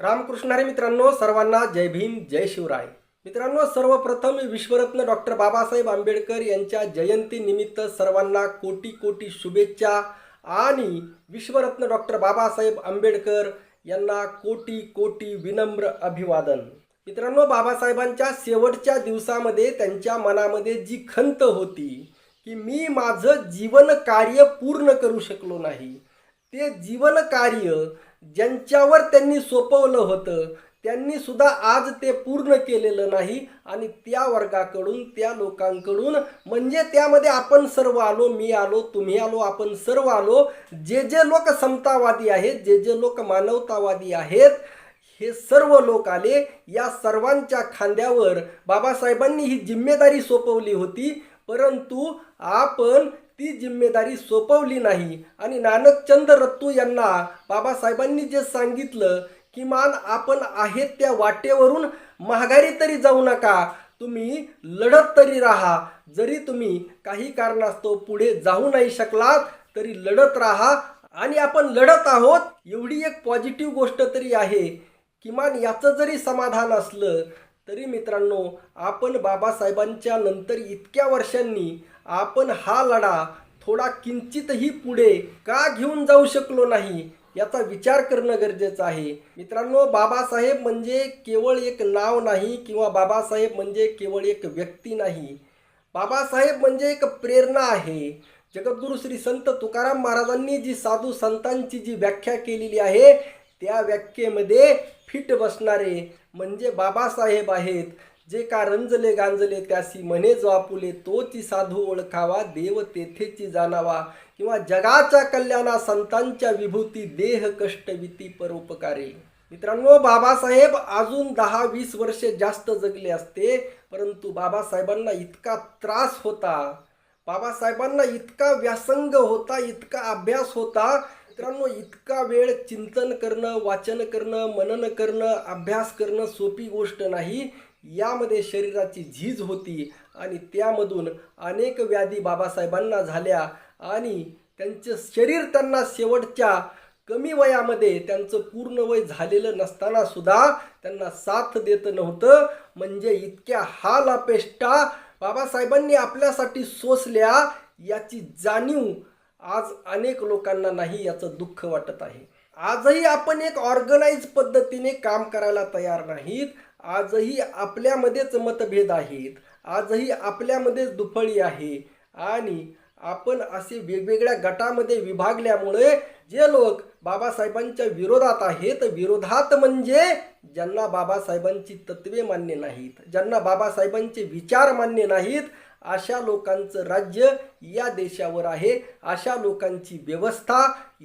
रामकृष्ण हरी मित्रांनो सर्वांना जय भीम जय शिवराय. मित्रांनो सर्वप्रथम विश्वरत्न डॉक्टर बाबासाहेब आंबेडकर यांच्या जयंतीनिमित्त सर्वांना कोटी कोटी शुभेच्छा आणि विश्वरत्न डॉक्टर बाबासाहेब आंबेडकर यांना कोटी कोटी विनम्र अभिवादन. मित्रांनो बाबासाहेबांच्या शेवटच्या दिवसामध्ये त्यांच्या मनामध्ये जी खंत होती की मी माझं जीवन कार्य पूर्ण करू शकलो नाही ते जीवन कार्य ज्यांच्यावर त्यांनी सोपवलं होतं त्यांनी सुद्धा आज ते पूर्ण केलेलं नाही आणि त्या वर्गाकडून त्या लोकांकडून म्हणजे त्यामध्ये आपण सर्व आलो मी आलो तुम्ही आलो आपण सर्व आलो जे जे लोक समतावादी आहेत जे जे लोक मानवतावादी आहेत हे सर्व लोक आले या सर्वांच्या खांद्यावर बाबासाहेबांनी ही जिम्मेदारी सोपवली होती परंतु आपण ती जिम्मेदारी सोपवली नाही. आणि नानकचंद रत्तू यांना बाबासाहेबांनी जे सांगितलं किमान आपण आहेत त्या वाटेवरून महागारी तरी जाऊ नका. तुम्ही लढत तरी राहा. जरी तुम्ही काही कारणास्तव पुढे जाऊ नाही शकलात तरी लढत राहा. आणि आपण लढत आहोत एवढी एक पॉझिटिव्ह गोष्ट तरी आहे. किमान याचं जरी समाधान असलं तरी मित्रांनो आपण बाबासाहेबांच्या नंतर इतक्या वर्षांनी आपण हा लढा थोडा किंचितही पुढे का घेऊन जाऊ शकलो नाही याचा विचार करणं गरजेचं आहे. मित्रांनो बाबासाहेब म्हणजे केवळ एक नाव नाही किंवा बाबासाहेब म्हणजे केवळ एक व्यक्ती नाही. बाबासाहेब म्हणजे एक प्रेरणा आहे. जगद्गुरु श्री संत तुकाराम महाराजांनी जी साधू संतांची जी व्याख्या केलेली आहे त्या व्याख्येमध्ये फिट बसणारे म्हणजे बाबासाहेब आहेत. जे का रंजले गांजले त्यासी म्हणे जो आपुले तोची साधू ओळखावा देव तेथेची जाणावा. किंवा जगाच्या कल्याणा संतांच्या विभूती देह कष्टविती परोपकारे. मित्रांनो बाबासाहेब अजून दहा वीस वर्षे जास्त जगले असते परंतु बाबासाहेबांना इतका त्रास होता. बाबासाहेबांना इतका व्यासंग होता इतका अभ्यास होता. मित्रांनो इतका वेळ चिंतन करणं वाचन करणं मनन करणं अभ्यास करणं सोपी गोष्ट नाही. यामध्ये शरीराची झीज होती आणि त्यामधून अनेक व्याधी बाबासाहेबांना झाल्या आणि त्यांचं शरीर त्यांना शेवटच्या कमी वयामध्ये त्यांचं पूर्ण वय झालेलं नसताना सुद्धा त्यांना साथ देत नव्हतं. म्हणजे इतक्या हाल अपेष्टा बाबासाहेबांनी आपल्यासाठी सोसल्या याची जाणीव आज अनेक लोकांना नाही याचं दुःख वाटत आहे. आजही आपण एक ऑर्गनाईज पद्धतीने काम करायला तयार नाहीत. आजही आपल्यामध्येच मतभेद आहेत आजही आपल्यामध्येच दुफळी आहे आणि आपण असे वेगवेगळ्या गटामध्ये विभागल्यामुळे जे लोक बाबासाहेबांच्या विरोधात आहेत विरोधात म्हणजे ज्यांना बाबासाहेबांची तत्वे मान्य नाहीत ज्यांना बाबासाहेबांचे विचार मान्य नाहीत अशा लोकांचं राज्य या देशावर आहे अशा लोकांची व्यवस्था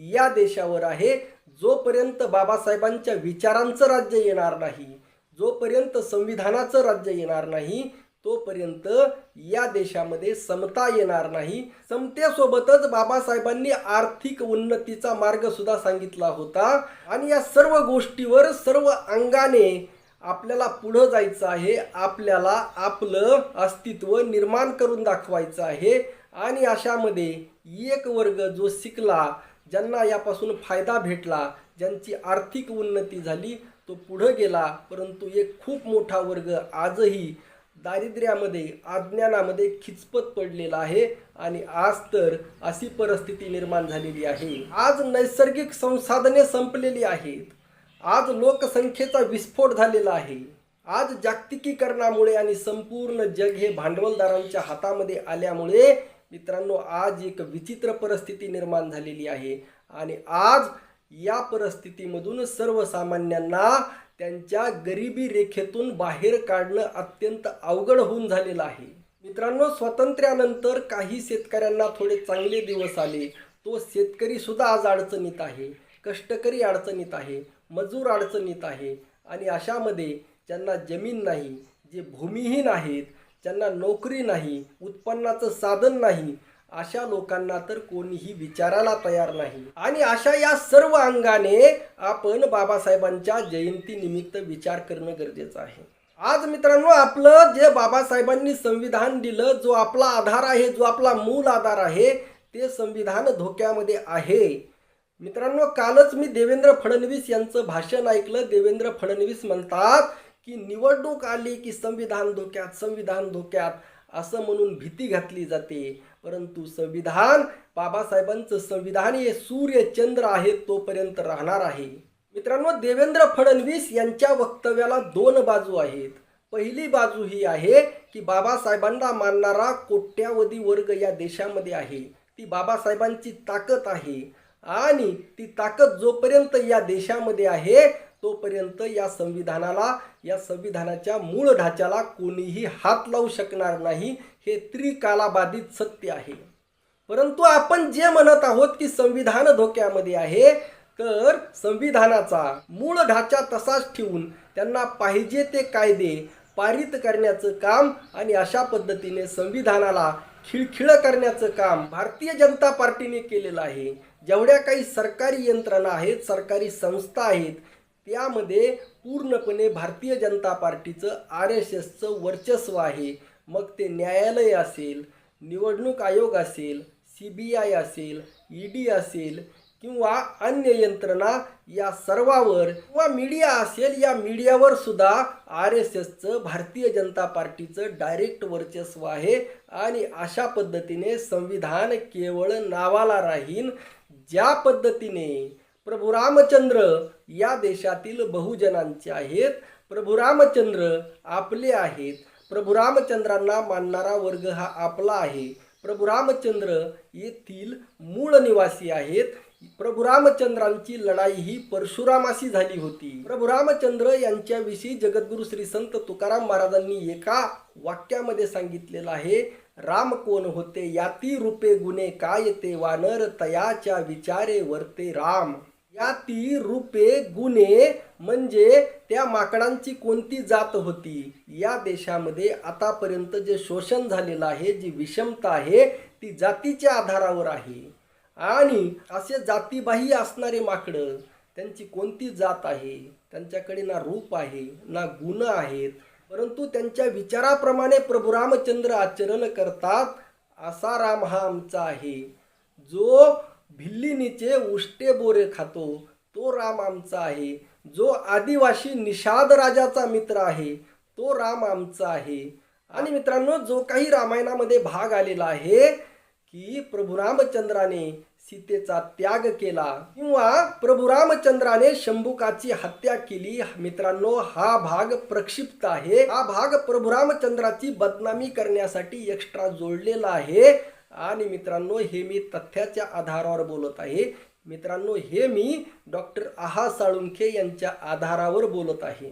या देशावर आहे जोपर्यंत बाबासाहेबांच्या विचारांचं राज्य येणार नाही जोपर्यंत संविधानाचं राज्य येणार नाही तोपर्यंत या देशामध्ये समता येणार नाही. समतेसोबतच बाबासाहेबांनी आर्थिक उन्नतीचा मार्ग सुद्धा सांगितला होता. आणि या सर्व गोष्टीवर सर्व अंगाने आपल्याला पुढं जायचं आहे आपल्याला आपलं अस्तित्व निर्माण करून दाखवायचं आहे. आणि अशामध्ये एक वर्ग जो शिकला ज्यांना यापासून फायदा भेटला ज्यांची आर्थिक उन्नती झाली तो पुढं गेला परंतु एक खूप मोठा वर्ग आजही दारिद्र्यामध्ये अज्ञानामध्ये खिचपत पडलेला आहे आणि आज तर अशी परिस्थिती निर्माण झालेली आहे. आज नैसर्गिक संसाधने संपलेली आहेत. आज लोकसंख्येचा विस्फोट झालेला आहे. आज जागतिकीकरणामुळे आणि संपूर्ण जग हे भांडवलदारांच्या हातामध्ये आल्यामुळे मित्रांनो आज एक विचित्र परिस्थिती निर्माण झालेली आहे. आणि आज या परिस्थितीमधून सर्वसामान्यांना त्यांच्या गरिबी रेखेतून बाहेर काढणं अत्यंत अवघड होऊन झालेलं आहे. मित्रांनो स्वातंत्र्यानंतर काही शेतकऱ्यांना थोडे चांगले दिवस आले. तो शेतकरी सुद्धा आज अडचणीत आहे. कष्टकरी अडचणीत आहे. मजूर अडचणीत आहे. आणि अशामध्ये ज्यांना जमीन नाही जे भूमिहीन आहेत ज्यांना नोकरी नाही उत्पन्नाचं साधन नाही अशा लोकांना तर कोणीही विचारायला तयार नाही. आणि अशा या सर्व अंगाने आपण बाबासाहेबांच्या जयंतीनिमित्त विचार करणं गरजेचं आहे. आज मित्रांनो आपलं जे बाबासाहेबांनी संविधान दिलं जो आपला आधार आहे जो आपला मूल आधार आहे ते संविधान धोक्यामध्ये आहे. मित्रांनो कालच मी देवेंद्र फडणवीस यांचं भाषण ऐकलं. देवेंद्र फडणवीस म्हणतात की निवडणूक आली की संविधान धोक्यात संविधान धोक्यात. असं म्हणून भीती घातली जाते. परंतु संविधान बाबासाहेबांचं संविधान हे सूर्य चंद्र आहे तोपर्यंत राहणार आहे. मित्रांनो देवेंद्र फडणवीस यांच्या वक्तव्याला दोन बाजू आहेत. पहिली बाजू ही आहे की बाबासाहेबांना मानणारा कोट्यावधी वर्ग या देशामध्ये आहे. ती बाबासाहेबांची ताकद आहे. आणि ती ताकद जोपर्यंत या देशामध्ये आहे तोपर्यंत या संविधानाला या संविधानाच्या मूळ ढाच्याला कोणीही हात लावू शकणार नाही. हे त्रिकालाबाधित सत्य आहे. परंतु आपण जे म्हणत आहोत की संविधान धोक्यामध्ये आहे तर संविधानाचा मूळ ढाचा तसाच ठेवून त्यांना पाहिजे ते कायदे पारित करण्याचं काम आणि अशा पद्धतीने संविधानाला खिळखिळ करण्याचं काम भारतीय जनता पार्टीने केलेलं आहे. जेवढ्या काही सरकारी यंत्रणा आहेत सरकारी संस्था आहेत त्यामध्ये पूर्णपणे भारतीय जनता पार्टीचं आर एस एसचं वर्चस्व आहे. मग ते न्यायालय असेल निवडणूक आयोग असेल सी बी आय असेल ई डी असेल किंवा अन्य यंत्रणा या सर्वावर किंवा मीडिया असेल या मीडियावर सुद्धा आर एस एसचं भारतीय जनता पार्टीचं डायरेक्ट वर्चस्व आहे आणि अशा पद्धतीने संविधान केवळ नावाला राहीन. ज्या पद्धतीने प्रभू रामचंद्र या देशातील बहुजनांचे आहेत. प्रभू रामचंद्र आपले आहेत. प्रभू रामचंद्रांना मानणारा वर्ग हा आपला आहे. प्रभू रामचंद्र येथील मूळ निवासी आहेत. प्रभू रामचंद्रांची लढाई ही परशुरामाशी झाली होती. प्रभू रामचंद्र यांच्याविषयी जगद्गुरु श्री संत तुकाराम महाराजांनी एका वाक्यामध्ये सांगितलेलं आहे राम कोण होते याती रूपे गुणे काय ते वानर तयाच्या विचारे वरते राम. याती रूपे गुणे म्हणजे त्या माकडांची कोणती जात होती? या देशामध्ये आतापर्यंत जे शोषण झालेलं आहे जी विषमता आहे ती जातीच्या आधारावर आहे. आणि असे जातीबाही असणारे माकडं त्यांची कोणती जात आहे? त्यांच्याकडे ना रूप आहे ना गुण आहेत परंतु त्यांच्या विचाराप्रमाणे प्रभू रामचंद्र आचरण करतात असा राम हा आमचा आहे. जो भिल्लीनीचे उष्टे बोरे खातो. तो राम आमचा आहे. जो आदिवासी निषाद राजाचा मित्र आहे तो राम आमचा आहे. आणि मित्रांनो जो काही रामायणामध्ये भाग आलेला आहे की प्रभू रामचंद्राने सीतेचा त्याग केला किंवा प्रभू रामचंद्राने शंभुकाची हत्या केली मित्रांनो हा भाग प्रक्षिप्त आहे. हा भाग प्रभू रामचंद्राची बदनामी करण्यासाठी एक्स्ट्रा जोडलेला आहे. आणि मित्रांनो हे मी तथ्याच्या आधारावर बोलत आहे. मित्रांनो हे मी डॉक्टर आहा साळुंखे यांच्या आधारावर बोलत आहे.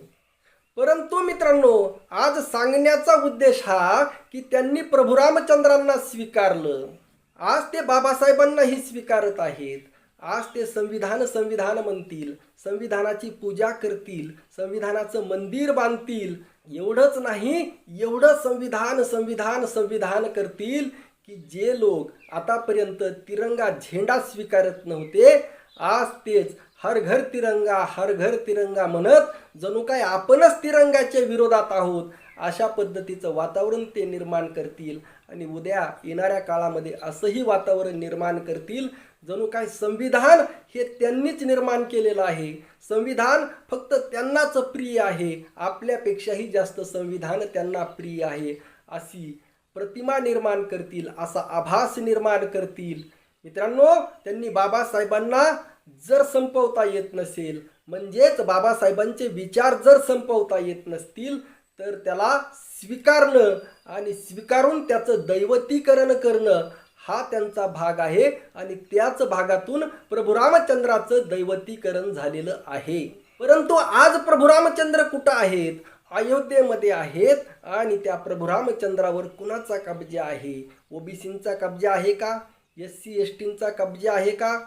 परंतु मित्रांनो आज सांगण्याचा उद्देश हा की त्यांनी प्रभू रामचंद्रांना स्वीकारलं. आज ते बाबासाहेबांनाही स्वीकारत आहेत. आज ते संविधान संविधान म्हणतील संविधानाची पूजा करतील संविधानाचं मंदिर बांधतील. एवढंच नाही एवढं संविधान संविधान संविधान करतील. की जे लोक आतापर्यंत तिरंगा झेंडा स्वीकारत नव्हते आज तेच हर घर तिरंगा हर घर तिरंगा म्हणत जणू काय आपणच तिरंगाच्या विरोधात आहोत अशा पद्धतीचं वातावरण ते निर्माण करतील. आणि उद्या येणाऱ्या काळामध्ये असंही वातावरण निर्माण करतील जणू काय संविधान हे त्यांनीच निर्माण केलेलं आहे. संविधान फक्त त्यांनाच प्रिय आहे आपल्यापेक्षाही जास्त संविधान त्यांना प्रिय आहे अशी प्रतिमा निर्माण करतील असा आभास निर्माण करतील. मित्रांनो त्यांनी बाबासाहेबांना जर संपवता येत नसेल म्हणजेच बाबासाहेबांचे विचार जर संपवता येत नसतील तर त्याला स्वीकारणं आणि स्वीकारून त्याचं दैवतीकरण करणं हा त्यांचा भाग आहे आणि त्याच भागातून प्रभू रामचंद्राचं दैवतीकरण झालेलं आहे. परंतु आज प्रभू रामचंद्र कुठं आहेत? अयोध्येमध्ये आहेत आणि त्या प्रभू रामचंद्रावर कुणाचा कब्जा आहे? ओबीसींचा कब्जा आहे का? एस सी एस टींचा कब्जा आहे का?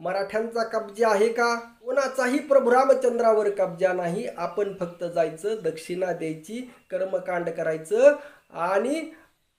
मराठ्यांचा कब्जा आहे का? कोणाचाही प्रभू रामचंद्रावर कब्जा नाही. आपण फक्त जायचं दक्षिणा द्यायची कर्मकांड करायचं आणि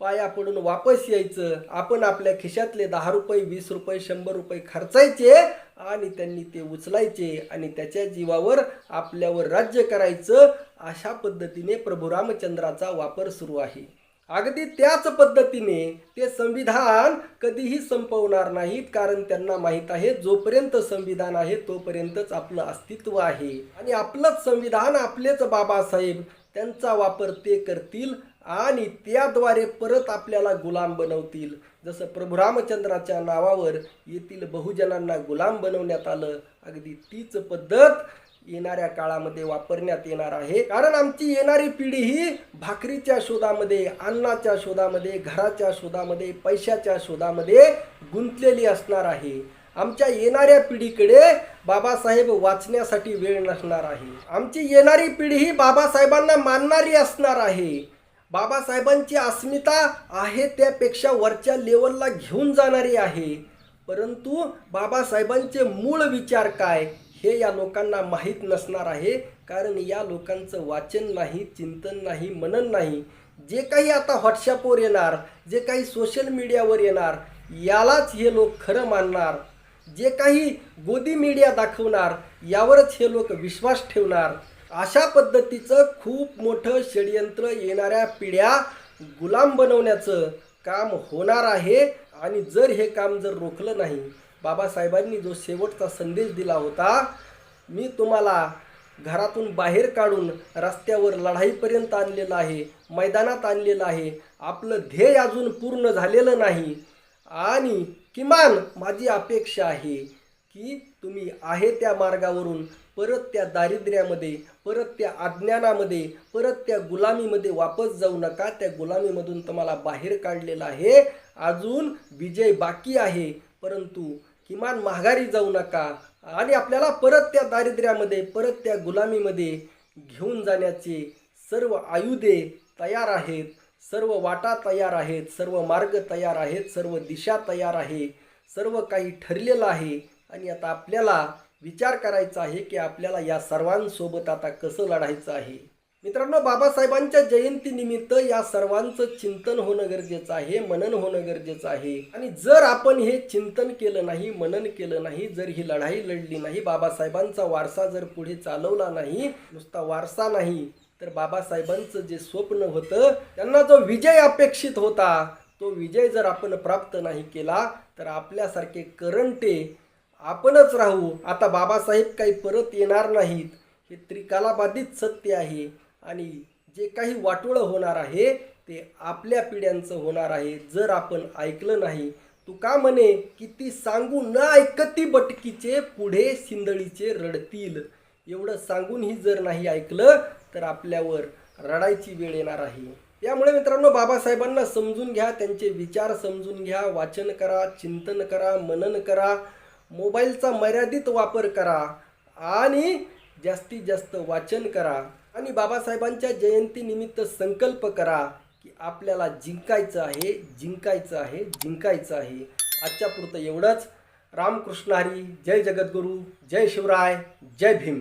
पाया पडून वापस यायचं. आपण आपल्या खिशातले दहा रुपये वीस रुपये शंभर रुपये खर्चायचे आणि त्यांनी ते उचलायचे आणि त्याच्या जीवावर आपल्यावर राज्य करायचं. अशा पद्धतीने प्रभू रामचंद्राचा वापर सुरू आहे. अगदी त्याच पद्धतीने ते संविधान कधीही संपवणार नाहीत कारण त्यांना माहीत आहे जोपर्यंत संविधान आहे तोपर्यंतच आपलं अस्तित्व आहे. आणि आपलंच संविधान आपलेच बाबासाहेब त्यांचा वापर ते करतील आणि त्याद्वारे परत आपल्याला गुलाम बनवतील. जसं प्रभू रामचंद्राच्या नावावर येथील बहुजनांना गुलाम बनवण्यात आलं अगदी तीच पद्धत येणाऱ्या काळामध्ये वापरण्यात येणार आहे. कारण आमची येणारी पिढी ही भाकरीच्या शोधामध्ये अन्नाच्या शोधामध्ये घराच्या शोधामध्ये पैशाच्या शोधामध्ये गुंतलेली असणार आहे. आमच्या येणाऱ्या पिढीकडे बाबासाहेब वाचण्यासाठी वेळ नसणार आहे. आमची येणारी पिढी ही बाबासाहेबांना मानणारी असणार आहे. बाबासाहेबांची अस्मिता आहे त्यापेक्षा वरच्या लेवलला घेऊन जाणारी आहे. परंतु बाबासाहेबांचे मूळ विचार काय? हे या लोकांना माहीत नसणार आहे कारण या लोकांचं वाचन नाही चिंतन नाही मनन नाही. जे काही आता व्हॉट्सअपवर येणार जे काही सोशल मीडियावर येणार यालाच हे लोक खरं मानणार. जे काही गोदी मीडिया दाखवणार यावरच हे लोक विश्वास ठेवणार. अशा पद्धतीचं खूप मोठं षडयंत्र येणाऱ्या पिढ्या गुलाम बनवण्याचं काम होणार आहे. आणि जर हे काम जर रोखलं नाही बाबासाहेबांनी जो शेवटचा संदेश दिला होता मी तुम्हाला घरातून बाहेर काढून रस्त्यावर लढाईपर्यंत आणलेलं आहे मैदानात आणलेलं आहे. आपलं ध्येय अजून पूर्ण झालेलं नाही. आणि किमान माझी अपेक्षा आहे की तुम्ही आहे त्या मार्गावरून परत त्या दारिद्र्यामध्ये परत त्या अज्ञानामध्ये परत त्या गुलामीमध्ये वापस जाऊ नका. त्या गुलामीमधून तुम्हाला बाहेर काढलेलं आहे. अजून विजय बाकी आहे. परंतु किमान माघारी जाऊ नका. आणि आपल्याला परत त्या दारिद्र्यामध्ये परत त्या गुलामीमध्ये घेऊन जाण्याचे सर्व आयुधे तयार आहेत. सर्व वाटा तयार आहेत. सर्व मार्ग तयार आहेत. सर्व दिशा तयार आहे. सर्व काही ठरलेलं आहे. आणि आता आपल्याला विचार करायचा आहे की आपल्याला या सर्वांसोबत आता कसं लढायचं आहे? मित्रांनो बाबासाहेबांच्या जयंतीनिमित्त या सर्वांचं चिंतन होणं गरजेचं आहे मनन होणं गरजेचं आहे. आणि जर आपण हे चिंतन केलं नाही मनन केलं नाही जर ही लढाई लढली नाही बाबासाहेबांचा वारसा जर पुढे चालवला नाही नुसता वारसा नाही तर बाबासाहेबांचं जे स्वप्न होतं त्यांना जो विजय अपेक्षित होता तो विजय जर आपण प्राप्त नाही केला तर आपल्यासारखे करंटे आपणच राहू. आता बाबासाहेब काही परत येणार नाहीत हे त्रिकालाबाधित सत्य आहे. आणि जे काही वाटोळं होणार आहे ते आपल्या पिढ्यांचं होणार आहे. जर आपण ऐकलं नाही तू का म्हणे की ती सांगू न ऐकती बटकीचे पुढे सिंदळीचे रडतील? एवढं सांगूनही जर नाही ऐकलं तर आपल्यावर रडायची वेळ येणार आहे. त्यामुळे मित्रांनो बाबासाहेबांना समजून घ्या त्यांचे विचार समजून घ्या वाचन करा चिंतन करा मनन करा मोबाईलचा मर्यादित वापर करा आणि जास्तीत जास्त वाचन करा. आणि बाबासाहेबांच्या जयंतीनिमित्त संकल्प करा की आपल्याला जिंकायचं आहे जिंकायचं आहे जिंकायचं आहे. आजच्या पुरतं एवढंच. रामकृष्ण हरी जय जगद्गुरू जय शिवराय जय भीम.